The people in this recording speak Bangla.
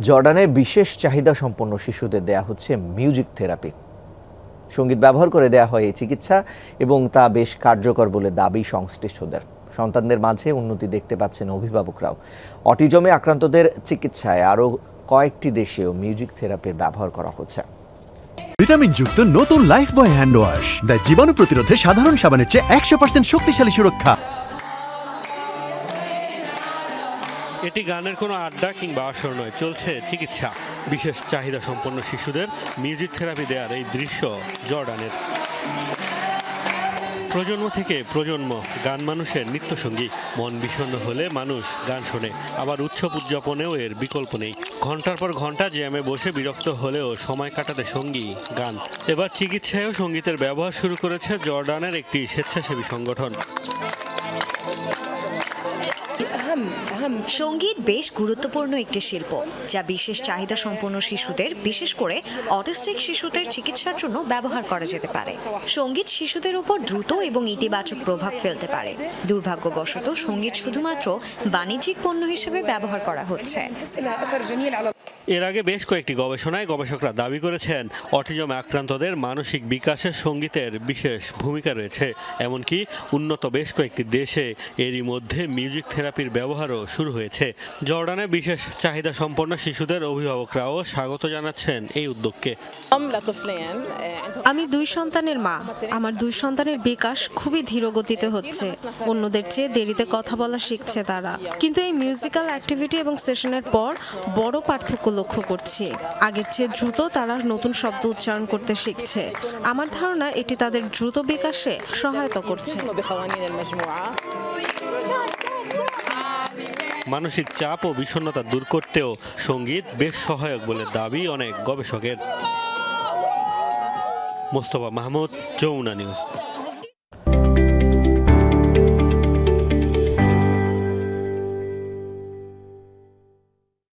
জর্ডানে বিশেষ চাহিদা সম্পন্ন শিশুদের দেয়া হচ্ছে মিউজিক থেরাপি। সংগীত ব্যবহার করে দেয়া হয় এই চিকিৎসা এবং তা বেশ কার্যকর বলে দাবি সংশ্লিষ্টদের। সন্তানদের মাঝে উন্নতি দেখতে পাচ্ছেন অভিভাবকরাও। অটিজমে আক্রান্তদের চিকিৎসায় আরও কয়েকটি দেশেও মিউজিক থেরাপির ব্যবহার করা হচ্ছে। ভিটামিন যুক্ত নতুন লাইফ বয় হ্যান্ড ওয়াশ দ্য জীবাণু প্রতিরোধে সাধারণ সাবানের চেয়ে একশো পার্সেন্ট শক্তিশালী সুরক্ষা। এটি গানের কোনো আড্ডা কিংবা আসর নয়, চলছে চিকিৎসা। বিশেষ চাহিদা সম্পন্ন শিশুদের মিউজিক থেরাপি দেওয়ার এই দৃশ্য জর্ডানের। প্রজন্ম থেকে প্রজন্ম গান মানুষের নিত্যসঙ্গী। মন বিষণ্ণ হলে মানুষ গান শোনে। আবার উৎসব উদযাপনেও এর বিকল্প নেই। ঘণ্টার পর ঘণ্টা জ্যামে বসে বিরক্ত হলেও সময় কাটাতে সঙ্গী গান। এবার চিকিৎসায়ও সঙ্গীতের ব্যবহার শুরু করেছে জর্ডানের একটি স্বেচ্ছাসেবী সংগঠন। সংগীত বেশ গুরুত্বপূর্ণ একটি শিল্প যা বিশেষ চাহিদা সম্পন্ন শিশুদের বিশেষ করে অটিস্টিক শিশুদের চিকিৎসার জন্য ব্যবহার করা যেতে পারে। সংগীত শিশুদের উপর দ্রুত এবং ইতিবাচক প্রভাব ফেলতে পারে। দুর্ভাগ্যবশত সংগীত শুধুমাত্র বাণিজ্যিক পণ্য হিসেবে ব্যবহার করা হচ্ছে। এর আগে বেশ কয়েকটি গবেষণায় গবেষকরা দাবি করেছেন অটিজম আক্রান্তদের মানসিক বিকাশের সঙ্গীতের বিশেষ ভূমিকা রয়েছে। এমনকি উন্নত বেশ কয়েকটি দেশে এরই মধ্যে মিউজিক থেরাপির ব্যবহারও শুরু হয়েছে। জর্ডানে বিশেষ চাহিদা সম্পন্ন শিশুদের অভিভাবকরাও স্বাগত জানাচ্ছেন এই উদ্যোগকে। আমি দুই সন্তানের মা। আমার দুই সন্তানের বিকাশ খুবই ধীর গতিতে হচ্ছে। অন্যদের চেয়ে দেরিতে কথা বলা শিখছে তারা। কিন্তু এই মিউজিক্যাল অ্যাক্টিভিটি এবং সেশনের পর বড় পার্থক্য লক্ষ্য করছি। আগের চেয়ে দ্রুত তারা নতুন শব্দ উচ্চারণ করতে শিখছে। আমার ধারণা, এটি তাদের দ্রুত বিকাশে সহায়তা করছে। মানসিক চাপ ও বিষণ্নতা দূর করতেও সংগীত বেশ সহায়ক বলে দাবি অনেক গবেষকের। মোস্তফা মাহমুদ, যমুনা নিউজ।